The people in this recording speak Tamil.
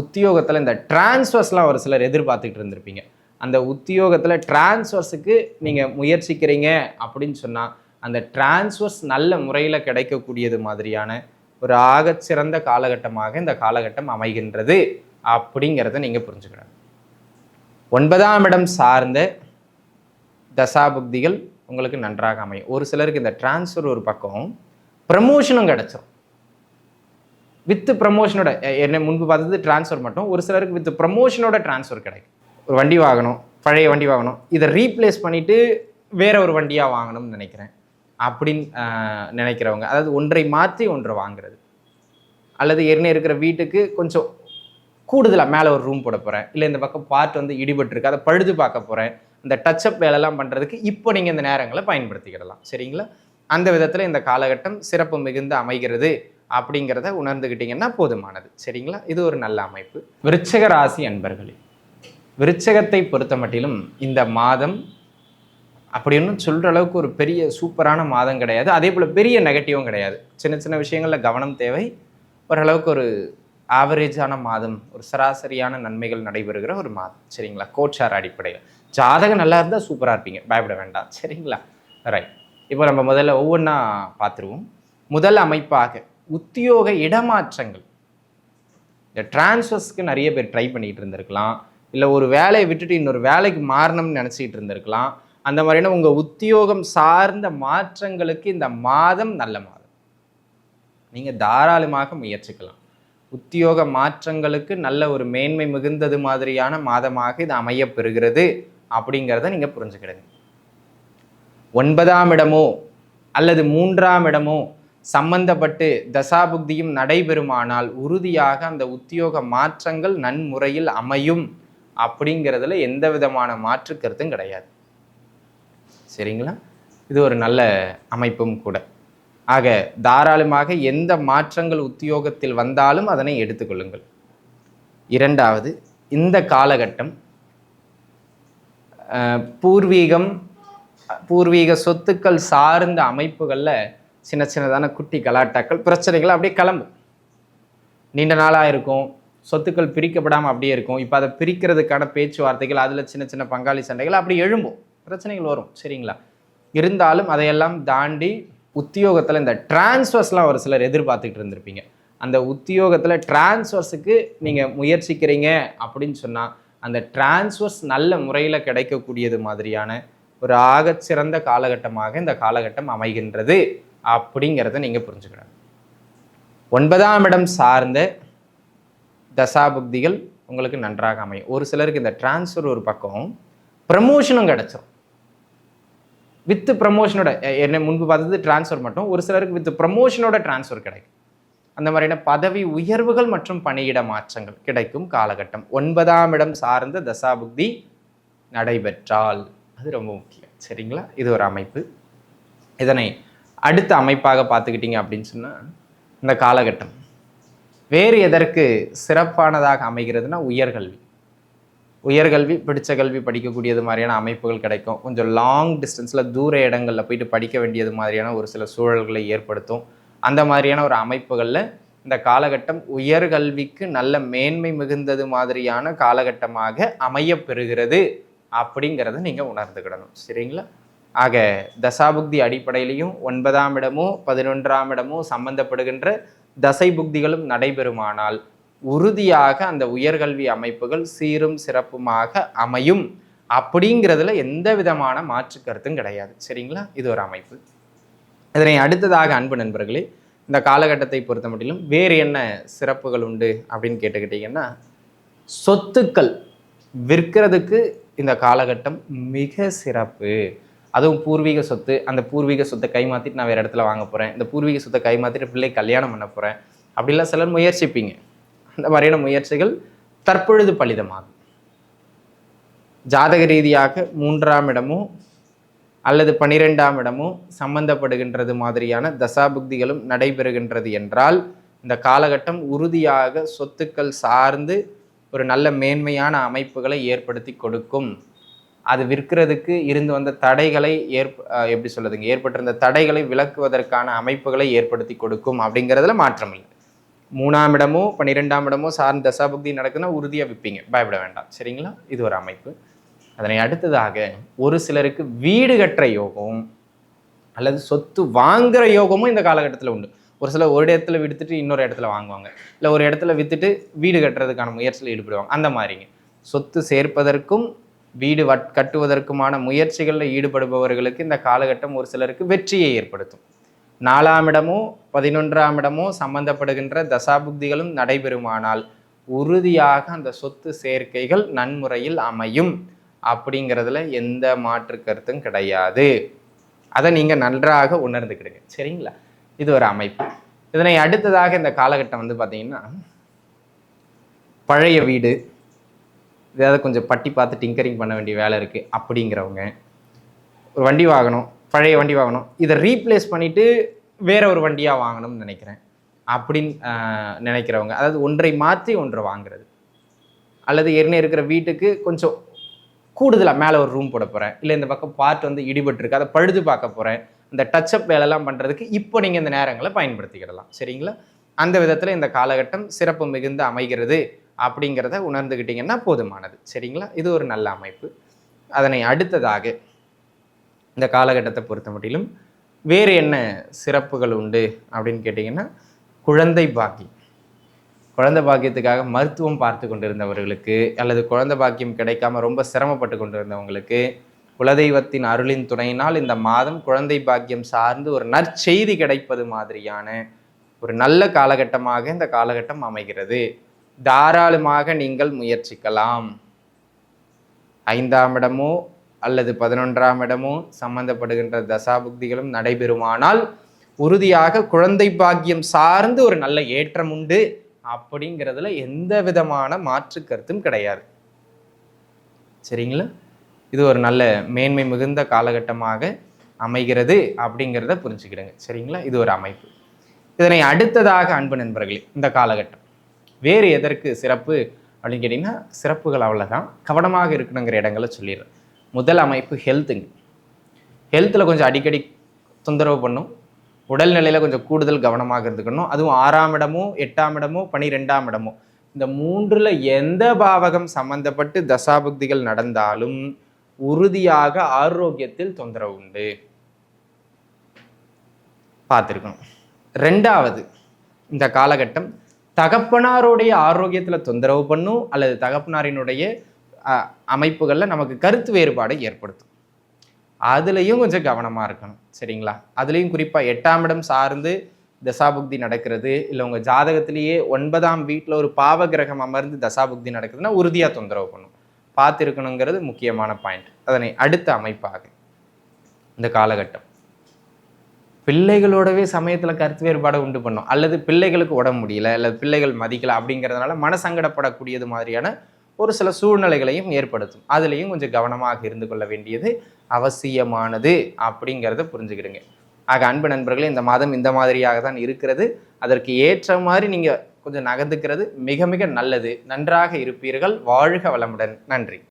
உத்தியோகத்தில் இந்த டிரான்ஸ்வர்ஸ்லாம் ஒரு சிலர் எதிர்பார்த்துக்கிட்டு இருந்திருப்பீங்க. அந்த உத்தியோகத்தில் டிரான்ஸ்வர்ஸுக்கு நீங்கள் முயற்சிக்கிறீங்க அப்படின்னு சொன்னால் அந்த டிரான்ஸ்வர்ஸ் நல்ல முறையில் கிடைக்கக்கூடியது மாதிரியான ஒரு ஆகச்சிறந்த காலகட்டமாக இந்த காலகட்டம் அமைகின்றது அப்படிங்கிறத நீங்கள் புரிஞ்சுக்கணும். ஒன்பதாம் இடம் சார்ந்த தசாபுக்திகள் உங்களுக்கு நன்றாக அமையும். ஒரு சிலருக்கு இந்த டிரான்ஸ்ஃபர் ஒரு பக்கம் ப்ரமோஷனும் கிடச்சிரும். வித் ப்ரமோஷனோட என்ன முன்பு பார்த்தது ட்ரான்ஸ்ஃபர் மட்டும். ஒரு சிலருக்கு வித் ப்ரமோஷனோட ட்ரான்ஸ்ஃபர் கிடைக்கும். ஒரு வண்டி வாங்கணும் பழைய வண்டி வாங்கணும் இதை ரீப்ளேஸ் பண்ணிவிட்டு வேற ஒரு வண்டியாக வாங்கணும்னு நினைக்கிறேன். அப்படின்னு நினைக்கிறவங்க. அதாவது ஒன்றை மாற்றி ஒன்றை வாங்குறது. அல்லது ஏற்கனவே இருக்கிற வீட்டுக்கு கொஞ்சம் கூடுதலாக மேலே ஒரு ரூம் போட போகிறேன் இல்லை இந்த பக்கம் பார்ட் வந்து இடிபட்டுருக்கு அதை பழுது பார்க்க போகிறேன் இந்த டச்சப் வேலைலாம் பண்ணுறதுக்கு இப்போ நீங்கள் இந்த நேரங்களை பயன்படுத்திக்கிடலாம். சரிங்களா? அந்த விதத்தில் இந்த காலகட்டம் சிறப்பு மிகுந்து அமைகிறது. அப்படிங்கிறத உணர்ந்துக்கிட்டீங்கன்னா போதுமானது. சரிங்களா? இது ஒரு நல்ல அமைப்பு. விருச்சக ராசி அன்பர்களே விருச்சகத்தை பொறுத்த மட்டிலும் இந்த மாதம் அப்படி ஒன்றும் சொல்கிற அளவுக்கு ஒரு பெரிய சூப்பரான மாதம் கிடையாது. அதே போல் பெரிய நெகட்டிவும் கிடையாது. சின்ன சின்ன விஷயங்களில் கவனம் தேவை. ஓரளவுக்கு ஒரு ஆவரேஜான மாதம் ஒரு சராசரியான நன்மைகள் நடைபெறுகிற ஒரு மாதம். சரிங்களா? கோச்சார் அடிப்படையில். ஜாதகம் நல்லா இருந்தால் சூப்பராக இருப்பீங்க. பயப்பட வேண்டாம். சரிங்களா? ரைட் இப்போ நம்ம முதல்ல ஒவ்வொன்றா பார்த்துருவோம். முதல் அமைப்பாக உத்தியோக இடமாற்றங்கள். இந்த டிரான்ஸ்ஃபர்ஸ்க்கு நிறைய பேர் ட்ரை பண்ணிகிட்டு இருந்திருக்கலாம். இல்லை ஒரு வேலையை விட்டுட்டு இன்னொரு வேலைக்கு மாறணும்னு நினச்சிட்டு இருந்திருக்கலாம். அந்த மாதிரியான உங்கள் உத்தியோகம் சார்ந்த மாற்றங்களுக்கு இந்த மாதம் நல்ல மாதம். நீங்கள் தாராளமாக முயற்சிக்கலாம். உத்தியோக மாற்றங்களுக்கு நல்ல ஒரு மேன்மை மிகுந்தது மாதிரியான மாதமாக இது அமையப்பெறுகிறது அப்படிங்கிறத நீங்கள் புரிஞ்சுக்கிடுங்க. ஒன்பதாம் இடமோ அல்லது மூன்றாம் இடமோ சம்பந்தப்பட்டு தசாபுக்தியும் நடைபெறுமானால் உறுதியாக அந்த உத்தியோக மாற்றங்கள் நன்முறையில் அமையும் அப்படிங்கிறதுல எந்த விதமான மாற்று கருத்தும் கிடையாது. சரிங்களா? இது ஒரு நல்ல அமைப்பும் கூட. ஆக தாராளமாக எந்த மாற்றங்கள் உத்தியோகத்தில் வந்தாலும் அதனை எடுத்துக்கொள்ளுங்கள் இரண்டாவது இந்த காலகட்டம் பூர்வீகம் பூர்வீக சொத்துக்கள் சார்ந்த அமைப்புகளில் சின்ன சின்னதான குட்டி கலாட்டாக்கள் பிரச்சனைகள் அப்படியே கிளம்பும். நீண்ட நாளாக இருக்கும் சொத்துக்கள் பிரிக்கப்படாமல் அப்படியே இருக்கும். இப்போ அதை பிரிக்கிறதுக்கான பேச்சுவார்த்தைகள் அதில் சின்ன சின்ன பங்காளி சண்டைகள் அப்படி எழும்பும். பிரச்சனைகள் வரும் சரிங்களா? இருந்தாலும் அதையெல்லாம் தாண்டி உத்தியோகத்தில் இந்த டிரான்ஸ்வர்ஸ்லாம் ஒரு சிலர் எதிர்பார்த்துக்கிட்டு இருந்திருப்பீங்க. அந்த உத்தியோகத்தில் டிரான்ஸ்வர்ஸுக்கு நீங்கள் முயற்சிக்கிறீங்க அப்படின்னு சொன்னால் அந்த டிரான்ஸ்வர்ஸ் நல்ல முறையில் கிடைக்கக்கூடியது மாதிரியான ஒரு ஆகச்சிறந்த காலகட்டமாக இந்த காலகட்டம் அமைகின்றது. அப்படிங்கிறத நீங்கள் புரிஞ்சுக்கணும். ஒன்பதாம் இடம் சார்ந்த தசாபுக்திகள் உங்களுக்கு நன்றாக அமையும். ஒரு சிலருக்கு இந்த டிரான்ஸ்ஃபர் ஒரு பக்கம் ப்ரமோஷனும் கிடச்சிரும். வித் ப்ரமோஷனோட என்ன முன்பு பார்த்தது டிரான்ஸ்ஃபர் மட்டும். ஒரு சிலருக்கு வித் ப்ரமோஷனோட டிரான்ஸ்ஃபர் கிடைக்கும். அந்த மாதிரியான பதவி உயர்வுகள் மற்றும் பணியிட மாற்றங்கள் கிடைக்கும் காலகட்டம். ஒன்பதாம் இடம் சார்ந்த தசாபுக்தி நடைபெற்றால் அது ரொம்ப முக்கியம். சரிங்களா? இது ஒரு அமைப்பு. இதனை அடுத்த அமைப்பாக பார்த்துக்கிட்டீங்க அப்படின்னு சொன்னால் இந்த காலகட்டம். வேறு எதற்கு சிறப்பானதாக அமைகிறதுனா உயர்கல்வி. உயர்கல்வி பிடிச்ச கல்வி படிக்கக்கூடியது மாதிரியான அமைப்புகள் கிடைக்கும். கொஞ்சம் லாங் டிஸ்டன்ஸில் தூர இடங்களில் போயிட்டு படிக்க வேண்டியது மாதிரியான ஒரு சில சூழல்களை ஏற்படுத்தும். அந்த மாதிரியான ஒரு அமைப்புகளில் இந்த காலகட்டம் உயர்கல்விக்கு நல்ல மேன்மை மிகுந்தது மாதிரியான காலகட்டமாக அமையப்பெறுகிறது அப்படிங்கிறத நீங்கள் உணர்ந்துக்கிடணும். சரிங்களா? ஆக தசாபுக்தி அடிப்படையிலையும் ஒன்பதாம் இடமோ பதினொன்றாம் இடமோ சம்பந்தப்படுகின்ற தசை புக்திகளும் நடைபெறுமானால் உறுதியாக அந்த உயர்கல்வி அமைப்புகள் சீரும் சிறப்புமாக அமையும். அப்படிங்கிறதுல எந்த விதமான மாற்று கருத்தும் கிடையாது. சரிங்களா? இது ஒரு அமைப்பு. இதனை அடுத்ததாக அன்பு நண்பர்களே இந்த காலகட்டத்தை பொறுத்த மட்டிலும் வேறு என்ன சிறப்புகள் உண்டு அப்படின்னு கேட்டுக்கிட்டிங்கன்னா சொத்துக்கள் விற்கிறதுக்கு இந்த காலகட்டம் மிக சிறப்பு. அதுவும் பூர்வீக சொத்து அந்த பூர்வீக சொத்தை கைமாற்றிட்டு நான் வேறு இடத்துல வாங்க போகிறேன் இந்த பூர்வீக சொத்தை கைமாற்றிட்டு பிள்ளை கல்யாணம் பண்ண போகிறேன் அப்படிலாம் சிலர் முயற்சிப்பீங்க. அந்த மாதிரியான முயற்சிகள் தற்பொழுது பலிதமாகும். ஜாதக ரீதியாக மூன்றாம் இடமோ அல்லது பனிரெண்டாம் இடமோ சம்பந்தப்படுகின்றது மாதிரியான தசாபுக்திகளும் நடைபெறுகின்றது என்றால் இந்த காலகட்டம் உறுதியாக சொத்துக்கள் சார்ந்து ஒரு நல்ல மேன்மையான அமைப்புகளை ஏற்படுத்தி கொடுக்கும். அது விற்கிறதுக்கு இருந்து வந்த தடைகளை ஏற்ப எப்படி சொல்லுதுங்க ஏற்பட்டிருந்த தடைகளை விளக்குவதற்கான அமைப்புகளை ஏற்படுத்தி கொடுக்கும் அப்படிங்கிறதுல மாற்றம் இல்லை. மூணாம் இடமோ பன்னிரெண்டாம் இடமோ சார்ந்த தசாபக்தி நடக்குதுன்னா உறுதியாக விற்பீங்க பயப்பட வேண்டாம். சரிங்களா? இது ஒரு அமைப்பு. அதனை அடுத்ததாக ஒரு சிலருக்கு வீடு கட்டுற யோகம் அல்லது சொத்து வாங்குற யோகமும் இந்த காலகட்டத்தில் உண்டு. ஒரு சிலர் ஒரு இடத்துல விடுத்துட்டு இன்னொரு இடத்துல வாங்குவாங்க. இல்லை ஒரு இடத்துல விற்றுட்டு வீடு கட்டுறதுக்கான முயற்சியில் ஈடுபடுவாங்க. அந்த மாதிரிங்க. சொத்து சேர்ப்பதற்கும் வீடு வட் கட்டுவதற்குமான முயற்சிகளில் ஈடுபடுபவர்களுக்கு இந்த காலகட்டம் ஒரு சிலருக்கு வெற்றியை ஏற்படுத்தும். நாலாம் இடமோ பதினொன்றாம் இடமோ சம்பந்தப்படுகின்ற தசாபுக்திகளும் நடைபெறுமானால் உறுதியாக அந்த சொத்து சேர்க்கைகள் நன்முறையில் அமையும். அப்படிங்கிறதுல எந்த மாற்று கருத்தும் கிடையாது. அதை நீங்கள் நன்றாக உணர்ந்துக்கிடுங்க. சரிங்களா? இது ஒரு அமைப்பு. இதனை அடுத்ததாக இந்த காலகட்டம் வந்து பார்த்தீங்கன்னா பழைய வீடு ஏதாவது கொஞ்சம் பட்டி பார்த்து டிங்கரிங் பண்ண வேண்டிய வேலை இருக்குது அப்படிங்கிறவங்க. ஒரு வண்டி வாங்கணும் பழைய வண்டி வாங்கணும் இதை ரீப்ளேஸ் பண்ணிவிட்டு வேற ஒரு வண்டியாக வாங்கணும்னு நினைக்கிறேன். அப்படின்னு நினைக்கிறவங்க. அதாவது ஒன்றை மாற்றி ஒன்றை வாங்குறது. அல்லது ஏற்கனவே இருக்கிற வீட்டுக்கு கொஞ்சம் கூடுதலாக மேலே ஒரு ரூம் போட போகிறேன் இல்லை இந்த பக்கம் பார்ட் வந்து இடிபட்டுருக்கு அதை பழுது பார்க்க போகிறேன் இந்த டச்சப் வேலைலாம் பண்ணுறதுக்கு இப்போ நீங்கள் இந்த நேரங்களை பயன்படுத்திக்கிடலாம். சரிங்களா? அந்த விதத்தில் இந்த காலகட்டம் சிறப்பு மிகுந்து அமைகிறது. அப்படிங்கிறத உணர்ந்துக்கிட்டிங்கன்னா போதுமானது. சரிங்களா? இது ஒரு நல்ல அமைப்பு. அதனை அடுத்ததாக இந்த காலகட்டத்தை பொறுத்த மட்டிலும் வேறு என்ன சிறப்புகள் உண்டு அப்படின்னு கேட்டிங்கன்னா குழந்தை பாக்கியம். குழந்தை பாக்கியத்துக்காக மருத்துவம் பார்த்து கொண்டிருந்தவர்களுக்கு அல்லது குழந்தை பாக்கியம் கிடைக்காம ரொம்ப சிரமப்பட்டு கொண்டிருந்தவங்களுக்கு குலதெய்வத்தின் அருளின் துணையினால் இந்த மாதம் குழந்தை பாக்கியம் சார்ந்து ஒரு நற்செய்தி கிடைப்பது மாதிரியான ஒரு நல்ல காலகட்டமாக இந்த காலகட்டம் அமைகிறது. தாராளமாக நீங்கள் முயற்சிக்கலாம். ஐந்தாம் இடமோ அல்லது பதினொன்றாம் இடமோ சம்பந்தப்படுகின்ற தசாபுக்திகளும் நடைபெறுமானால் உறுதியாக குழந்தை பாக்கியம் சார்ந்து ஒரு நல்ல ஏற்றம் உண்டு. அப்படிங்கிறதுல எந்த விதமான மாற்று கருத்தும் கிடையாது. சரிங்களா? இது ஒரு நல்ல மேன்மை மிகுந்த காலகட்டமாக அமைகிறது அப்படிங்கிறத புரிஞ்சுக்கிடுங்க. சரிங்களா? இது ஒரு அமைப்பு. இதனை அடுத்ததாக அன்பு நண்பர்களே இந்த காலகட்டம். வேறு எதற்கு சிறப்பு அப்படின்னு கேட்டிங்கன்னா சிறப்புகள் அவ்வளோதான் கவனமாக இருக்கணுங்கிற இடங்களை சொல்லிடுறேன். முதல் அமைப்பு ஹெல்த்துங்க ஹெல்த்தில் கொஞ்சம் அடிக்கடி தொந்தரவு பண்ணும். உடல்நிலையில் கொஞ்சம் கூடுதல் கவனமாக இருந்துக்கணும். அதுவும் ஆறாம் இடமோ எட்டாம் இடமோ பனிரெண்டாம் இடமோ. இந்த மூன்றில் எந்த பாவகம் சம்பந்தப்பட்டு தசாபுக்திகள் நடந்தாலும் உறுதியாக ஆரோக்கியத்தில் தொந்தரவு உண்டு. பார்த்துருக்கணும். ரெண்டாவது இந்த காலகட்டம் தகப்பனாருடைய ஆரோக்கியத்தில் தொந்தரவு பண்ணும் அல்லது தகப்பனாரினுடைய அமைப்புகளில் நமக்கு கருத்து வேறுபாடு ஏற்படுத்தும். அதுலேயும் கொஞ்சம் கவனமாக இருக்கணும் சரிங்களா? அதுலேயும் குறிப்பாக எட்டாம் இடம் சார்ந்து தசாபுக்தி நடக்கிறது இல்லை உங்கள் ஜாதகத்திலேயே ஒன்பதாம் வீட்டில் ஒரு பாவ கிரகம் அமர்ந்து தசாபுக்தி நடக்குதுன்னா உறுதியாக தொந்தரவு பண்ணும். பார்த்துருக்கணுங்கிறது முக்கியமான பாயிண்ட் அதனை அடுத்த அமைப்பாக. இந்த காலகட்டம். பிள்ளைகளோடவே சமயத்தில் கருத்து வேறுபாடை உண்டு பண்ணும். அல்லது பிள்ளைகளுக்கு உடம்பு முடியல அல்லது பிள்ளைகள் மதிக்கல அப்படிங்கிறதுனால மனசங்கடப்படக்கூடியது மாதிரியான ஒரு சில சூழ்நிலைகளையும் ஏற்படுத்தும். அதுலேயும் கொஞ்சம் கவனமாக இருந்து கொள்ள வேண்டியது அவசியமானது அப்படிங்கிறத புரிஞ்சுக்கிடுங்க. ஆக அன்பு நண்பர்களே இந்த மாதம் இந்த மாதிரியாக தான் இருக்கிறது. அதற்கு ஏற்ற மாதிரி நீங்கள் கொஞ்சம் நகர்ந்துக்கிறது மிக மிக நல்லது. நன்றாக இருப்பீர்கள். வாழ்க வளமுடன். நன்றி.